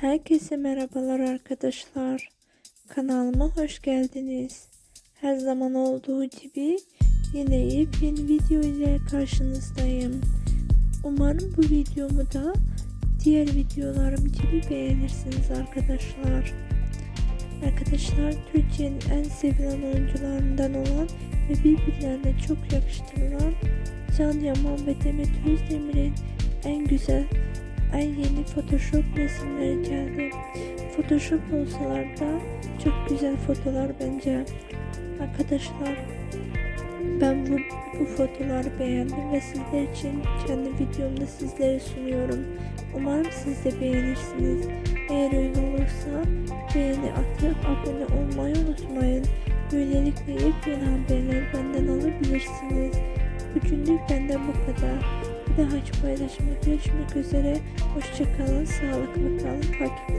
Herkese merhabalar arkadaşlar. Kanalıma hoş geldiniz. Her zaman olduğu gibi yine yepyeni video ile karşınızdayım. Umarım bu videomu da diğer videolarım gibi beğenirsiniz arkadaşlar. Arkadaşlar Türkiye'nin en sevilen oyuncularından olan ve birbirlerine çok yakıştırılan Can Yaman ve Demet Özdemir'in en güzel en yeni Photoshop resimleri geldi. Photoshop olsalar da çok güzel fotolar bence. Arkadaşlar ben bu, bu fotoları beğendim ve sizler için kendi videomda sizlere sunuyorum. Umarım siz de beğenirsiniz. Eğer öyle olursa beğeni atıp abone olmayı unutmayın. Böylelikle yepyeni haberleri benden alabilirsiniz. Bugünlük benden bu kadar. Daha hiç paylaşmak görüşmek üzere. Hoşçakalın, sağlıklı kalın, takip